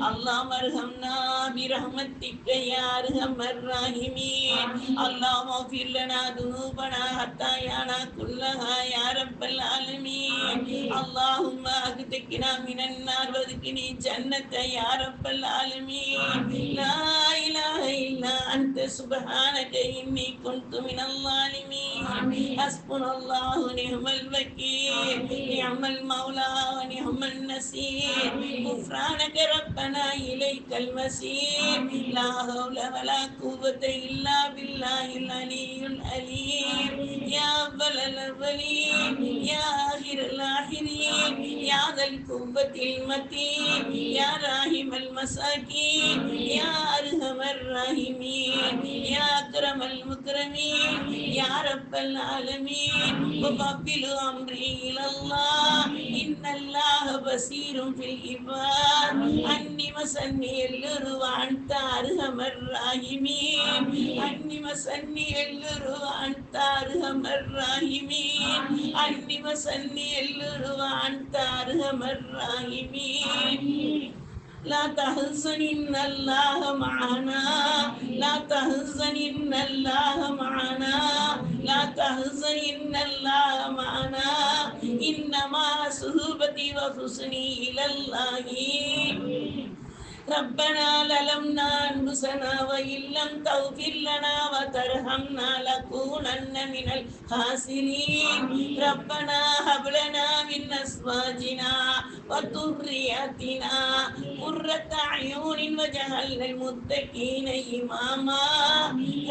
اللهم ارحمنا برحمتك يا ارحم الراحمين اللهم اغفر لنا ذنوبنا خطايانا كلها يا رب العالمين اللهم اهدكنا من النار وادخلني جنة يا رب العالمين لا اله الا انت سبحانك اني كنت من الظالمين حسبنا الله ونعم الوكيل نعم المولى ونعم النصير غفرانك ربنا اليك المسير لا حول ولا قوة الا بالله العلي العليم يا اول الاولين يا اخر الاخرين يا ذا القوة المتين يا راحم المساكين يا ارحم الراحمين يا اكرم المكرمين يا رب العالمين وقبل امري الى الله ان الله بصير في العباد اني مسني اللر وانت ارحم الراحمين اني مسني اللر وانت ارحم الراحمين اني مسني اللر وانت ارحم الراحمين لا تحزن إن الله معنا. لا تحزن إن الله معنا. لا تحزن إن الله معنا. إنما صحبتي وحسني إلى الله. ربنا للمنا أنفسنا وإن لم تغفر لنا وترحمنا لكونن من الخاسرين ربنا هب لنا من أزواجنا وذرياتنا قرة أعين وجعلنا المتقين إماما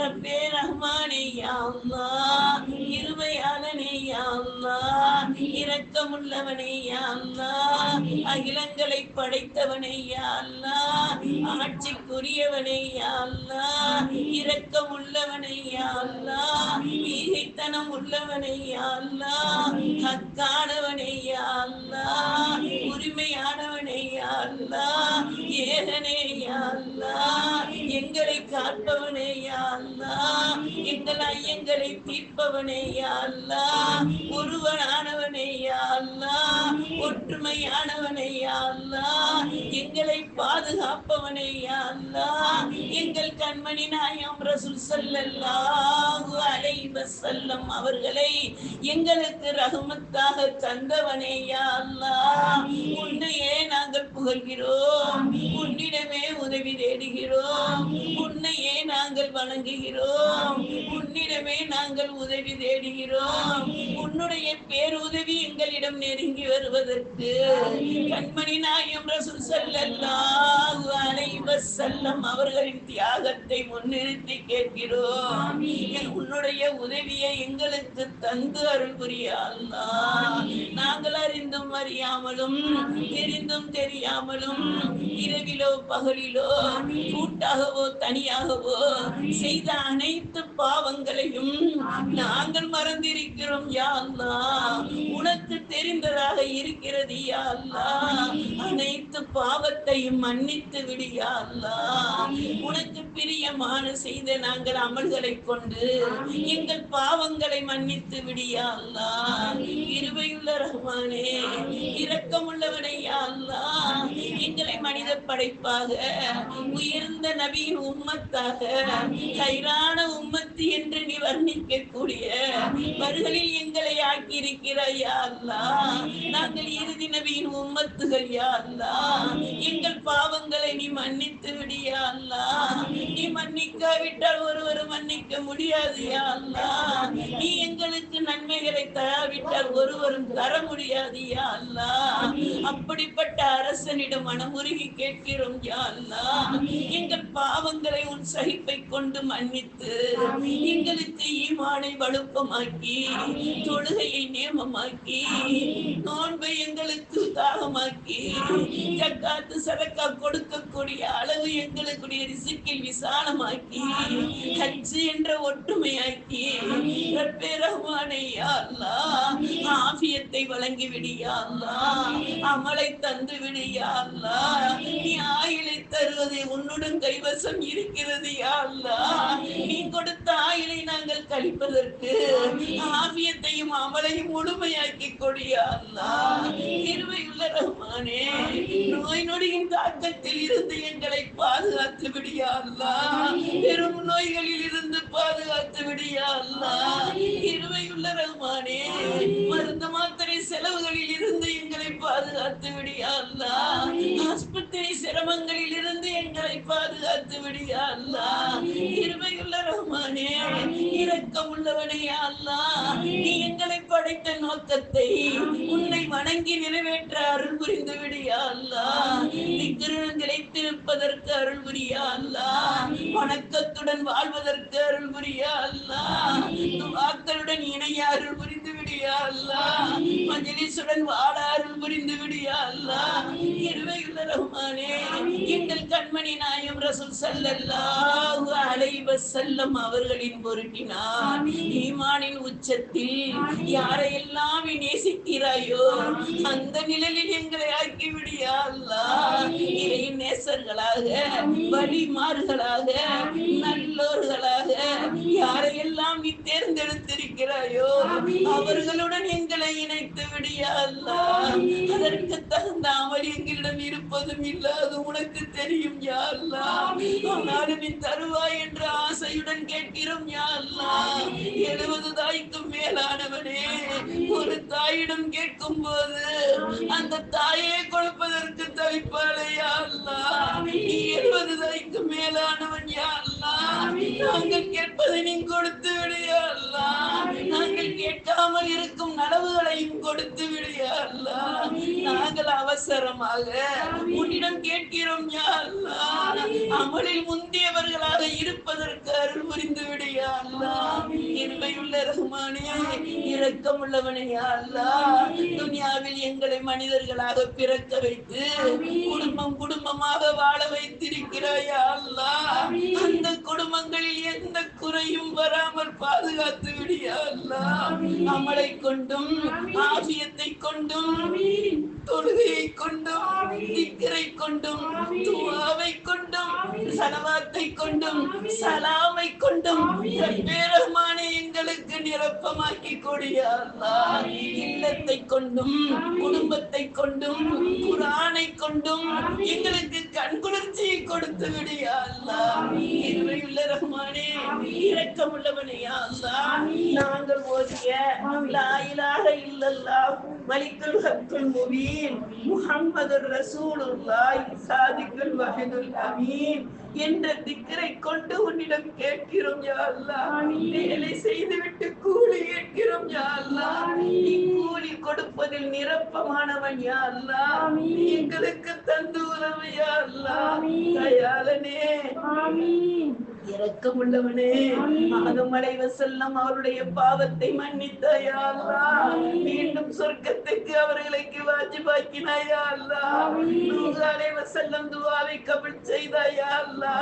رب رحمن يا الله இருமையாளனே யா அல்லாஹ் இரக்கமுள்ளவனே உள்ளவனே அல்லாஹ் அகிலங்களை படைத்தவனே யா ஆட்சிக்குரியவனே யா இரக்கம் இரக்கமுள்ளவனே யா ஈகைத்தனம் உள்ளவனே யா ஹக்கானவனே யா உரிமையானவனே யா ஏகனே யா எங்களை காப்பவனே யா எங்கள் ஐயங்களை தீர்ப்பவனே யா ஒருவனானவன் யா அல்லாஹ் ஒற்றுமையானவனே யா அல்லாஹ் எங்களை பாதுகாப்பவனே யா அல்லாஹ் எங்கள் கண்மணி நாயம் ரசூல் ஸல்லல்லாஹு அலைஹி வஸல்லம் அவர்களை எங்களுக்கு ரஹமத்தாக தந்தவனே யா அல்லாஹ் உன்னையே நாங்கள் புகழ்கிறோம். உன்னிடமே உதவி தேடுகிறோம். உன்னையே நாங்கள் வணங்குகிறோம். உன்னிடமே நாங்கள் உதவி தேடுகிறோம். உன்னுடைய பேருதவி எங்களிடம் நெருங்கி வருவதற்கு. கண்மணி நாயம் ரசூல் ஸல்லல்லாஹு அலைஹி வஸல்லம் அவர்களின் தியாகத்தை முன்னிறுத்தி கேட்கிறோம். உன்னுடைய உதவியை எங்களுக்கு தந்து அருள் புரிய அல்லாஹ். நாங்கள் அறிந்த அறியாமலும் தெரிந்தும் தெரியாமலும் இரவிலோ பகலிலோ கூட்டாகவோ தனியாகவோ செய்த அனைத்து பாவங்களையும் நாங்கள் மறந்திருக்கிறோம் யா உனக்கு தெரிந்ததாக இருக்கிறது யா அனைத்து பாவத்தையும் மன்னித்து விடியாழ்லா உனக்கு பிரியமான செய்த நாங்கள் அமல்களை கொண்டு எங்கள் பாவங்களை மன்னித்து விடியாழ்லா இருவையுள்ள ரஹ்மானே இரக்கமுள்ளவனே யா அல்லாஹ் எங்களை மனித படைப்பாக உயர்ந்த நபியின் உம்மத்தாக கைரான உம்மத்து என்று வர்ணிக்கக்கூடிய வர்களில் எங்களை ஆக்கி இருக்கிறாய் யா அல்லாஹ். நாங்கள் இறுதி நபியின் உம்மத்துகள் யா அல்லாஹ். எங்கள் பாவங்களை நீ மன்னித்து விடு யா அல்லாஹ். நீ மன்னிக்காவிட்டால் ஒருவர் மன்னிக்க முடியாது யா நீ எங்களுக்கு நன்மைகளை தராவிட்டால் ஒருவரும் தர முடியாது யா அல்லாஹ். அப்படிப்பட்ட அரசனிடம் மனமுருகி கேட்கிறோம் யா அல்லாஹ். எங்கள் பாவங்களை உன் சகிப்பை கொண்டு மன்னித்து எங்களுக்கு ஈமானை வலுப்பமாக்கி தொழுகையை நியமமாக்கி நோன்பை எங்களுக்கு தாகமாக்கி ஜக்காத்து சதக்கா கொடுக்கக்கூடிய அளவு எங்களுக்குடைய ரிசுக்கில் விசாலமாக்கி ஹஜ்ஜு என்ற ஒற்றுமையாக்கி ஆபியத்தை வழங்கி விடியாலா அமலை தந்து விடியாலா நீ ஆயிலை தருவதை உன்னுடன் கைவசம் இருக்கிறது யா நீ கொடுத்த ஆயிலை நாங்கள் கழிப்பதற்கு ஆபியத்தையும் அமலையும் முழுமையாக்கி கொடியாலா அல்லாஹ் இருவையுள்ள ரஹ்மானே நோய் நொடியின் தாக்கத்தில் இருந்து எங்களை பாதுகாத்து விடியா அல்லாஹ் பெரும் நோய்களில் இருந்து பாதுகாத்து விடியா அல்லாஹ் இருவையுள்ள ரஹ்மானே மருந்து மாத்திரை செலவுகளில் இருந்து எங்களை பாதுகாத்து விடியா அல்லாஹ் ஆஸ்பத்திரி சிரமங்களில் இருந்து எங்களை பாதுகாத்து விடியா அல்லாஹ். இருவையுள்ள ரஹ்மானே இரக்கம் உள்ளவனே அல்லாஹ். நீ எங்களை படைத்த நோக்கத்தை உன்னை வணங்கி நிறைவேற்ற அருள் புரிந்து விடியா அல்லாஹ். திக்கிரு நிலைத்திருப்பதற்கு அருள் புரியா அல்லாஹ். வணக்கத்துடன் வாழ்வதற்கு அருள் புரியா அல்லாஹ். துவாக்களுடன் இணைய அருள் புரிந்து விடியா அல்லாஹ். மஜ்லிஸுடன் வாழ அருள் புரிந்து விடியா அல்லாஹ். இருவையுள்ள எங்கள் கண்மணி நாயம் ரசூல் சல்லல்லாஹு அலைஹி வஸல்லம் அவர்களின் பொருட்டினார். ஈமானின் உச்சத்தில் யாரையெல்லாம் நேசிக்கிறாயோ அந்த நிழலில் எங்களை ஆக்கிவிடியா அல்லாஹ் இறை நேசர்களாக வழிமார்களாக நல்லோர்களாக யாரையெல்லாம் நீ தேர்ந்தெடுத்திருக்கிறாயோ அவர்களுடன் எங்களை இணைத்து விடியா அல்லாஹ் அதற்கு தகுந்த அமல் எங்களிடம் இருப்பதும் இல்லாது உனக்கு தெரியும் யா அல்லாஹ் ஆனாலும் நீ தருவாய் என்ற ஆசையுடன் கேட்கிறோம் யா அல்லாஹ் எழுபது தாய்க்கும் மேலானவனே. ஒரு தாயிடம் கேட்கும் போது அந்த தாயே கொடுப்பதற்கு தவிப்பாளே யா அல்லாஹ் நீ எழுபது தாய்க்கு மேலானவன் யா அல்லாஹ் நாங்கள் கேட்பதை நீ கொடுத்து விடு கேட்காமல் இருக்கும் நலவுகளையும் கொடுத்து விடு யா அல்லாஹ் நாங்கள் அவசரமாக உன்னிடம் கேட்கிறோம் அமலில் முந்தியவர்களாக இருப்பதற்கு அருள் புரிந்து விடு யா அல்லாஹ் கிருபையுள்ள ரஹ்மானே இரக்கம் உள்ளவனே யா அல்லாஹ் துனியாவில் எங்களை மனிதர்களாக பிறக்க வைத்து குடும்பம் குடும்பமாக வாழ வைத்திருக்கிறாய் யா அல்லாஹ் அந்த குடும்பங்களில் எந்த குறையும் வராமல் பாதுகாத்து அமலை கொண்டும் ஆபியத்தை கொண்டும் தொழுகையை கொண்டும் திக்கரை கொண்டும் துவாவை கொண்டும் சலவாத்தை கொண்டும் சலாமை கொண்டும் பேரமானே எங்களுக்கு நிரப்பமாக்கி கூடிய இல்லத்தை கொண்டும் குடும்பத்தை கொண்டும் குரானை கொண்டும் எங்களுக்கு கண்குளிர்ச்சியை கொடுத்து விடியா இருவையுள்ள ரஹ்மானே இரக்கம் உள்ளவனையா நாங்கள் ஓதிய லா இலாஹ இல்லல்லாஹ் மலிக்குல் ஹக்குல் முபீன் முஹம்மதுர் ரசூலுல்லாஹ் சாதிக்குல் வஹீதுல் அமீன். என்ற திக்கரை கொண்டு உன்னிடம் கேட்கிறோம் யா அல்லாஹ். வேலை செய்துவிட்டு கூலி கேட்கிறோம் யா அல்லாஹ். நீ கூலி கொடுப்பதில் நிரப்பமானவன் யா அல்லாஹ். எங்களுக்கு தந்து உதவு யா அல்லாஹ். தயாளனே. இரக்கமுள்ளவனே ஆதம் வசல்லம் அவருடைய பாவத்தை மன்னித்தாயா மீண்டும் சொர்க்கத்துக்கு அவர்களுக்கு வாஜிபாக்கினாயா நூறு அலை வசல்லம் துவாவை கபில் செய்தாயா அல்லா.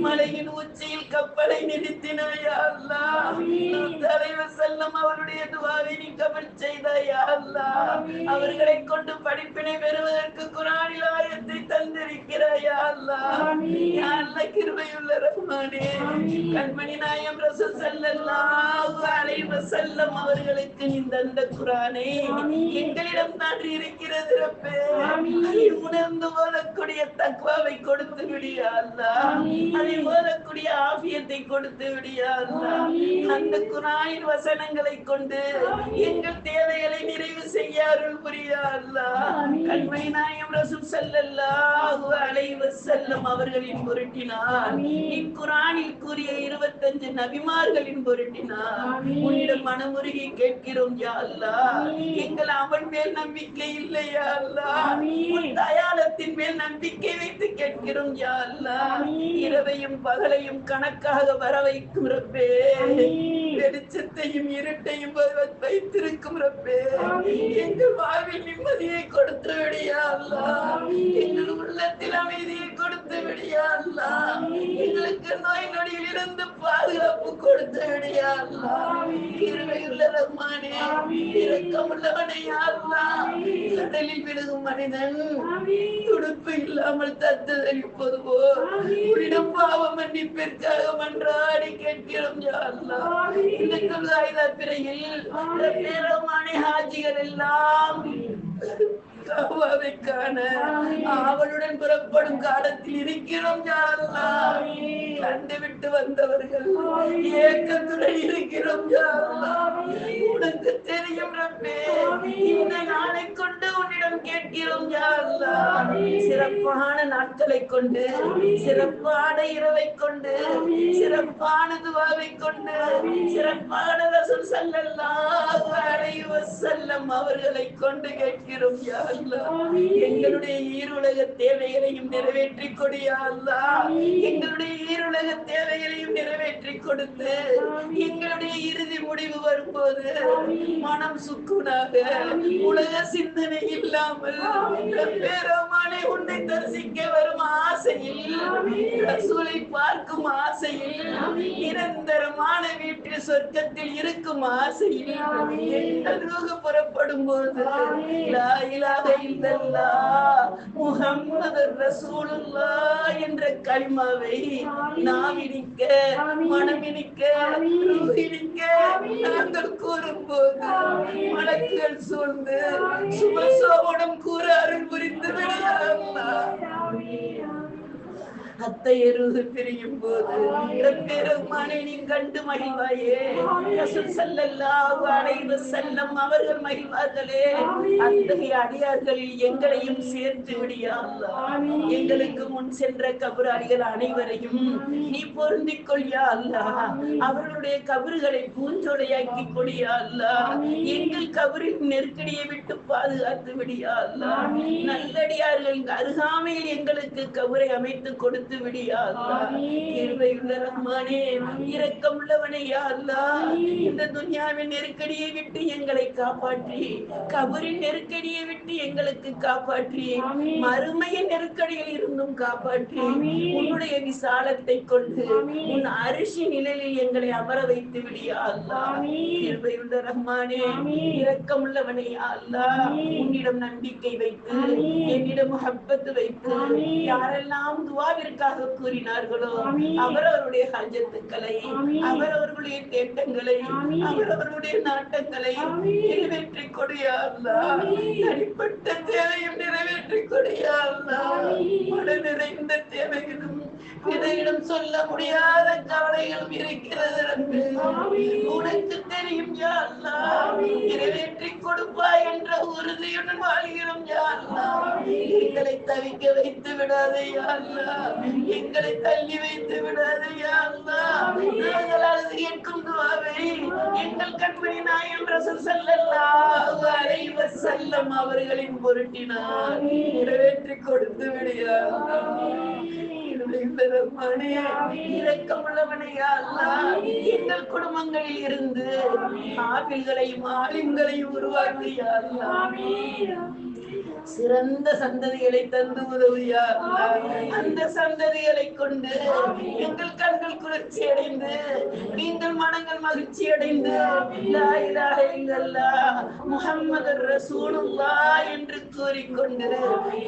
மலையின் உச்சியில் கப்பலை நிறுத்தினாயா அல்லாஹ். லூத் அலைவசல்லம் அவருடைய துஆவை நீ கபூல் செய்தாயா அல்லாஹ். அவர்களை கொண்டு படிப்பினை பெறுவதற்கு குர்ஆனில் ஆயத்தை தந்திருக்கிறாயா கிருபையுள்ள ரஹ்மானே. கண்மணி நாயம் ரசூல் ஸல்லல்லாஹு அலைஹி வஸல்லம் அவர்களுக்கு இந்த அந்த குர்ஆனை எங்களிடம் தான் இருக்கிறது ரப்பே. உணர்ந்து ஓதக்கூடிய தக்வாவை கொடுத்து விடியா அதை ஓதக்கூடிய ஆபியத்தை கொடுத்து விடியா அல்லாஹ் அந்த குர்ஆனின் வசனங்களை கொண்டு எங்கள் தேவைகளை நிறைவு செய்ய அருள் கண்மணி நாயம் ரசூல் ஸல்லல்லாஹு அலைஹி வஸல்லம் அவர்களின் பொருட்டினார். இக்குரானில் கூறிய இருபத்தஞ்சு நபிமார்களின் பொருட்டினார். உன்னிடம் மனமுருகி கேட்கிறோம் யா அல்லாஹ் எங்கள் அவன் மேல் நம்பிக்கை இல்லையா அல்லாஹ் உன் தயாளத்தின் மேல் நம்பிக்கை வைத்து கேட்கிறோம் யா அல்லாஹ் இரவையும் பகலையும் கணக்காக வர வைக்கும் ரப்பே வெளிச்சத்தையும் இருட்டையும் வைத்திருக்கும் ரப்பே. எங்கள் வாழ்வில் நிம்மதியை கொடுத்து விடியா அல்லா எங்கள் உள்ளத்தில் அமைதியை கொடுத்து விடியா அல்லா எங்களுக்கு நோய் நொடியில் இருந்து பாதுகாப்பு கொடுத்து விடியா அல்லா இருவையுள்ள ரஹ்மானே இரக்கமுள்ளவனே யா யாருலா கடலில் விழுகும் மனிதன் துடுப்பு இல்லாமல் தத்துதல் இப்போது உன்னிடம் பாவ மன்னிப்பிற்காக மன்றாடி கேட்கிறோம் யாருலா ஹாஜிகள் எல்லாம் அவளுடன் புறப்படும் காலத்தில் இருக்கிறோம். கண்டு விட்டு வந்தவர்கள் ஏக்கத்துடன் இருக்கிறோம். உனக்கு தெரியும் ரப்பே. இந்த நாளை கொண்டு உன்னிடம் கேட்கிறோம் யா அல்லாஹ். சிறப்பான நாட்களை கொண்டு சிறப்பான இரவை கொண்டு சிறப்பான துவாவை கொண்டு சிறப்பான ரசூல் ஸல்லல்லாஹு அலைஹி வஸல்லம் அவர்களை கொண்டு கேட்கிறோம் யா அல்லாஹ். எங்களுடைய ஈருலக தேவைகளையும் நிறைவேற்றி கொடு யா அல்லாஹ். எங்களுடைய ஈருலக தேவைகளையும் நிறைவேற்றி கொடுத்து எங்களுடைய இறுதி முடிவு வரும்போது மனம் சுக்குனாக உலக சிந்தனை இல்லாமல் பெருமானை உன்னை தரிசிக்க வரும் ஆசையில் ரசூலை பார்க்கும் ஆசையில் நிரந்தரமான வீட்டில் சொர்க்கத்தில் இருக்கும் ஆசையில் எங்கள் ரூஹு புறப்படும் போது லா இலாஹ இல்லல்லாஹ் முஹம்மது ரசூலுல்லாஹ் என்ற கலிமாவை நாவினிக்க மனமினிக்க ரூஹினிக்க நாங்கள் கூறும்போது மலக்குகள் சூழ்ந்து சுபசோபனம் கூற அருள் புரிந்து Maria. விடுகிறார் அத்தையருகு பிரியும் போது பெருமானை நீ கண்டு மகிழ்வாயே. ரசூல் ஸல்லல்லாஹு அலைஹி வஸல்லம் அவர்கள் மகிழ்வார்களே. அத்தகைய அடியார்களில் எங்களையும் சேர்த்து விடியா எங்களுக்கு முன் சென்ற கபராளிகள் அனைவரையும் நீ பொருந்திக் கொள்யா அல்லாஹ். அவர்களுடைய கபறுகளை பூஞ்சோடையாக்கி கொடியா அல்லாஹ். எங்கள் கபரின் நெருக்கடியை விட்டு பாதுகாத்து விடியா அல்லாஹ். நல்லடியார்கள் அருகாமையில் எங்களுக்கு கபரை அமைத்து கொடுத்து விடியா அல்லாஹ் கிருபையுள்ள ரஹ்மானே அல்லாஹ் இந்த துன்யாவின் நெருக்கடியை விட்டு எங்களை காப்பாற்றி கபரின் நெருக்கடியை விட்டு எங்களுக்கு காப்பாற்றி மறுமையின் நெருக்கடியில் இருந்தும் காப்பாற்றி உன்னுடைய விசாலத்தை கொண்டு உன் அரிசி நிழலில் எங்களை அமர வைத்து விடியா கிருபையுள்ள ரஹ்மானே இரக்கமுள்ளவனே யா அல்லாஹ் உன்னிடம் நம்பிக்கை வைத்து என்னிடம் முஹப்பத்து வைத்து யாரெல்லாம் துவாவிற்காக கூறினார்களோ அவரவருடைய ஹஜத்துக்களை அவரவர்களுடைய தேட்டங்களை அவரவர்களுடைய நாட்டங்களை நிறைவேற்றி கொடியா அல்லாஹ் தனிப்பட்ட தேவையும் நிறைவேற்றி கொடியா அல்லாஹ் மன நிறைந்த தேவைகளும் இதையிடம் சொல்ல முடியாத கவலைகளும் இருக்கிறது என்று உனக்கு தெரியும் யா நிறைவேற்றி கொடுப்பாய் என்ற உறுதியுடன் வாழ்கிறோம் யா எங்களை தவிக்க வைத்து விடாதே யா எங்களை தள்ளி வைத்து விடாதே யா அல்லாஹ் நாங்கள் அழுது கேட்கும் துவாவை எங்கள் கண்மணி நாயம் ரசம் ஸல்லல்லாஹு அலைஹி செல்லம் அவர்களின் பொருட்டினார் நிறைவேற்றி கொடுத்து விடியா இரக்கமுள்ளவனையா எங்கள் குடும்பங்களில் இருந்து ஆவில்களையும் ஆலிம்களையும் உருவாக்கியா சிறந்த சந்ததிகளை தந்து உதவியா அந்த சந்ததிகளை கொண்டு எங்கள் கண்கள் குளிர்ச்சி அடைந்து நீங்கள் மனங்கள் மகிழ்ச்சி அடைந்து லா இலாஹ இல்லல்லாஹ் முஹம்மது ரசூலுல்லாஹ் என்று கூறிக்கொண்டு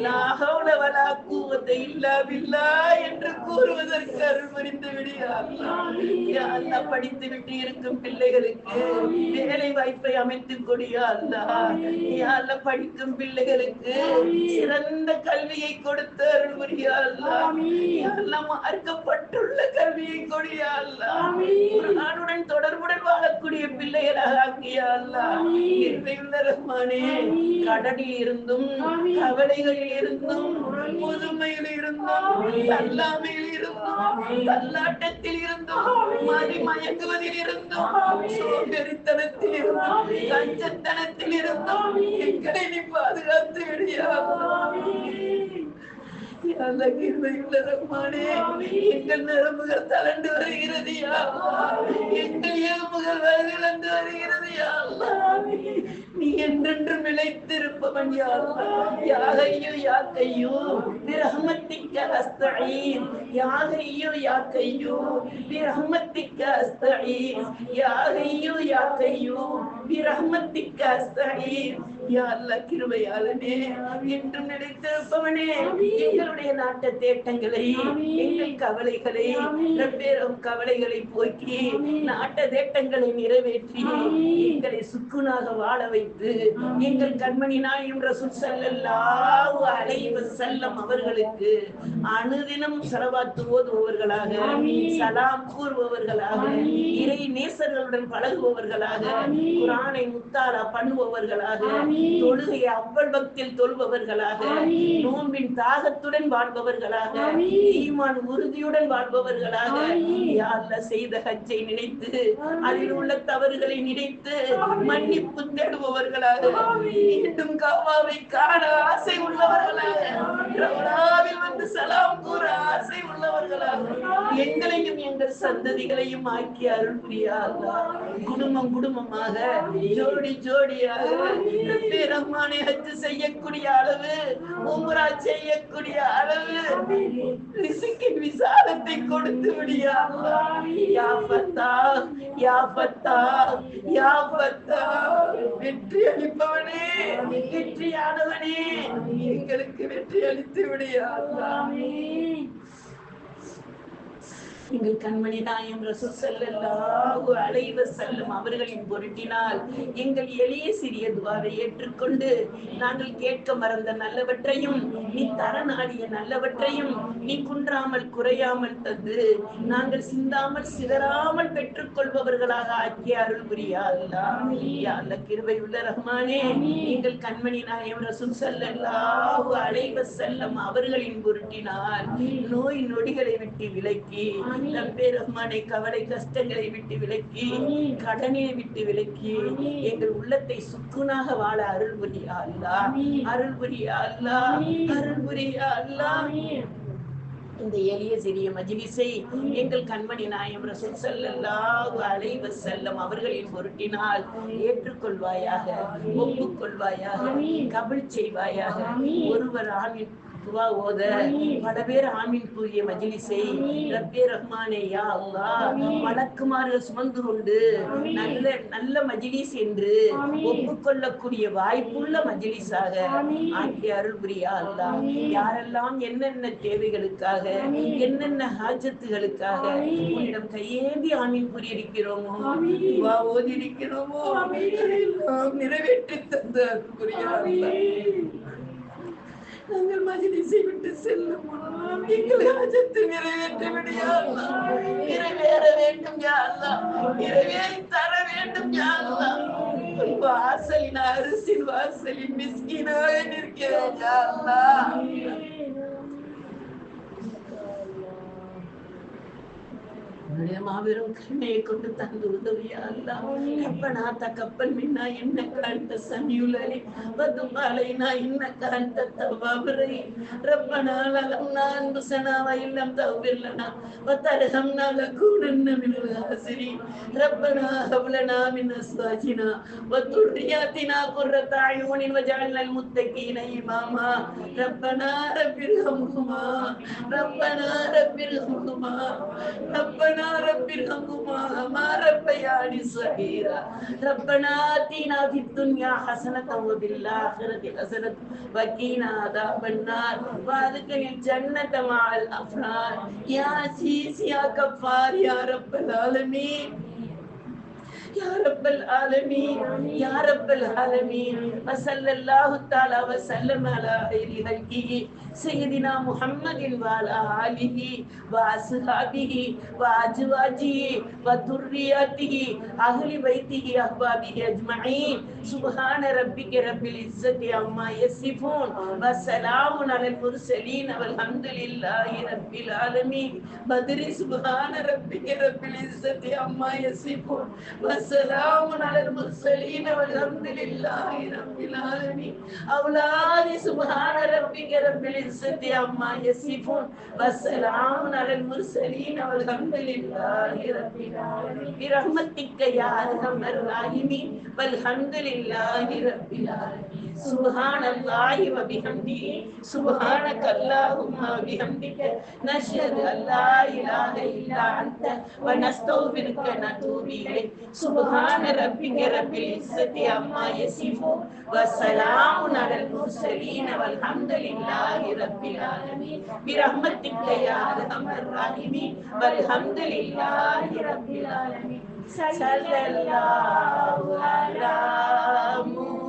லா ஹவுல வலா குவத்த இல்லா பில்லாஹ் என்று கூறுவதற்கு அருள் புரிந்து விடியா யா அல்லாஹ் படித்து விட்டு இருக்கும் பிள்ளைகளுக்கு வேலை வாய்ப்பை அமைத்து கொடியா அல்லாஹ் படிக்கும் பிள்ளைகளுக்கு சிறந்த கல்வியை கொடுத்து அருள் புரியா அல்லாஹ் யா அல்லாஹ் மார்க்கப்பட்டுள்ள கல்வியை கொடியா அல்லாஹ். குர்ஆனுடன் தொடர்புடன் வாழக்கூடிய பிள்ளைகளாக ஆக்கியா அல்லாஹ். இருந்த ரஹ்மானே கடனில் இருந்தும் கவலைகளில் இருந்தும் முதுமையில் இருந்தும் தள்ளாமையில் இருந்தும் தள்ளாட்டத்தில் மயங்குவதில் இருந்தும் சோம்பேறித்தனத்தில் இருந்தும் கஞ்சத்தனத்தில் இருந்தும் எங்களை நீ பாதுகாத்து விடியா எங்கள் நரம்புகள் தளண்டு வருகிறதையா? எங்கள் எலும்புகள் வலுவிழந்து வருகிறதையா? நீ என்றென்று நிலைத்திருப்பவன் யார் யாகையோ யாக்கையோ நிரகமத்திக்க அஸ்தீன் யாகையோ யாக்கையோ நிரகமத்திக்க அஸ்தீன் யாகையோ யாக்கையோ நிரகமத்திக்க அஸ்தீன் யா எங்களுடைய நாட்ட தேட்டங்களை எங்கள் கவலைகளை பேரும் கவலைகளை போக்கி நாட்ட தேட்டங்களை நிறைவேற்றி எங்களை சுக்குனாக வாழ வைத்து எங்கள் கண்மணி நாய் என்ற சுசல்லாவு அலைவ செல்லம் அவர்களுக்கு அனுதினம் செலவாத்து ஓதுபவர்களாக சலாம் கூறுபவர்களாக இறை நேசர்களுடன் பழகுபவர்களாக குரானை முத்தாரா பண்ணுபவர்களாக தொழுகையை அவ்வள் பக்தியில் தொழுபவர்களாக நோம்பின் தாகத்துடன் வாழ்பவர்களாக ஈமான் உறுதியுடன் வாழ்பவர்களாக யா அல்லாஹ் செய்த ஹஜ்ஜை நினைத்து அதில் உள்ள தவறுகளை நினைத்து மன்னிப்பு தேடுபவர்களாக மீண்டும் காவாவை காண ஆசை உள்ளவர்களாக ரமணாவில் வந்து சலாம் கூற ஆசை உள்ளவர்களாக எங்களையும் எங்கள் சந்ததிகளையும் ஆக்கி அருள் புரியா அல்லாஹ். குடும்பம் குடும்பமாக ஜோடி ஜோடியாக ரஹ்மானை ஹஜ் செய்யக்கூடிய அளவு உம்ரா செய்யக்கூடிய அளவு. ரிசுக்கின் விசாலத்தை கொடுத்து விடியா யா ஃபத்தா யா ஃபத்தா யா ஃபத்தா. வெற்றி அளிப்பவனே வெற்றியானவனே. எங்களுக்கு வெற்றி அளித்து விடியா எங்கள் கண்மணி நாயம் ரசூல் ஸல்லல்லாஹு அலைஹி வஸல்லம் அவர்களின் பொருட்டினால் எங்கள் எளிய சிறிய துவாவை ஏற்றுக்கொண்டு நாங்கள் கேட்க மறந்த நல்லவற்றையும் நீ தர நாடிய நல்லவற்றையும் நீ குன்றாமல் குறையாமல் தந்து நாங்கள் சிந்தாமல் சிதறாமல் பெற்றுக்கொள்பவர்களாக ஆக்கிய அருள் புரியா அல்லாஹ் யா அல்லாஹ் கிருபை உள்ள ரஹ்மானே எங்கள் கண்மணி நாயம் ரசூல் ஸல்லல்லாஹு அலைஹி வஸல்லம் அவர்களின் பொருட்டினால் நோய் நொடிகளை விட்டு விலக்கி ரப்பே ரஹ்மானை கவலை கஷ்டங்களை விட்டு விலக்கி கடனை விட்டு விலக்கி எங்கள் உள்ளத்தை சுக்குனாக வாழ அருள் புரியா அல்லாஹ். அருள் புரியா அல்லாஹ். அருள் புரியா அல்லாஹ். இந்த எளிய சிறிய மஜ்லிஸை எங்கள் கண்மணி நாயம் ரசூல் ஸல்லல்லாஹு அலைஹி வஸல்லம் அவர்களின் பொருட்டினால் ஏற்றுக்கொள்வாயாக ஒப்புக்கொள்வாயாக கபில் செய்வாயாக ஒருவர் ஆமின். துவா ஓத பல பேர் ஆமீன் கூறிய மஜ்லிஸை ரப்பே ரஹ்மானே யா அல்லாஹ் வழக்குமார்கள் சுமந்து கொண்டு நல்ல நல்ல மஜ்லிஸ் என்று ஒப்புக்கொள்ளக்கூடிய வாய்ப்புள்ள மஜ்லிஸாக ஆக்கி அருள் புரியா அல்லாஹ் யாரெல்லாம் என்னென்ன தேவைகளுக்காக என்னென்ன ஹாஜத்துகளுக்காக உன்னிடம் கையேந்தி ஆமீன் புரியிருக்கிறோமோ துவா ஓதி இருக்கிறோமோ எல்லாம் நிறைவேற்றி தந்த புரியா அல்லாஹ். நாங்கள் மஜிலிசை விட்டு செல்லும் எங்கள் ஹாஜத்தை நிறைவேற்ற விடியா நிறைவேற வேண்டும் யா நிறைவேறி தர வேண்டும் யா வாசலின் அரிசின் வாசலின் மிஸ்கினாக நிற்கிறேன் அல்லாஹ். உன்னுடைய மாபெரும் கருணையை கொண்டு தந்து உதவியா அல்லாஹ் ரப்பனா தகப்பல் மின்னா இன்னக அன்த சமியுல் அலீம் வதுப் அலைனா இன்னக அன்த தவ்வாபுர் ரஹீம் ரப்பனா லலம்னா அன்ஃபுஸனா வ இல்லம் தக்ஃபிர் லனா வ தர்ஹம்னா லகூனன்ன மினல் ஹாசிரீன் ரப்பனா ஹப் லனா மின் அஸ்வாஜினா வ துர்ரியாத்தினா குர்ரத அயூனின் வஜஅல்னா المتقين إماما ربنا رب ارحمهما ربنا رب ارحمهما ربنا رب ارحمهما كما ربياني صغيرا ربنا آتنا في الدنيا حسنة وفي الآخرة حسنة وقنا عذاب النار وادخلنا الجنة مع الأبرار يا عزيز يا غفار يا رب العالمين يا رب العالمين يا رب العالمين وصلى الله تعالى وسلم على خير خلقه سيدنا محمد وعلى آله وأصحابه وأزواجه وذرياته أهل بيته أحبابه أجمعين. سبحان ربك رب العزة عما يصفون. وسلام على المرسلين والحمد لله رب العالمين. بدر سبحان ربك رب العزة عما يصفون. وسلام على المرسلين والحمد لله رب العالمين. أولادي سبحان ربك رب العزة عما يصفون والسلام على المرسلين والحمد لله رب العالمين برحمتك يا أرحم الراحمين والحمد لله رب العالمين سبحان الله وبحمده سبحانك اللهم وبحمدك نشهد أن لا إله إلا أنت ونستغفرك ونتوب إليك سبحان ربك رب العزة عما يصفون وسلام على المرسلين والحمد لله رب العالمين برحمتك يا أرحم الراحمين والحمد لله رب العالمين صلى الله على محمد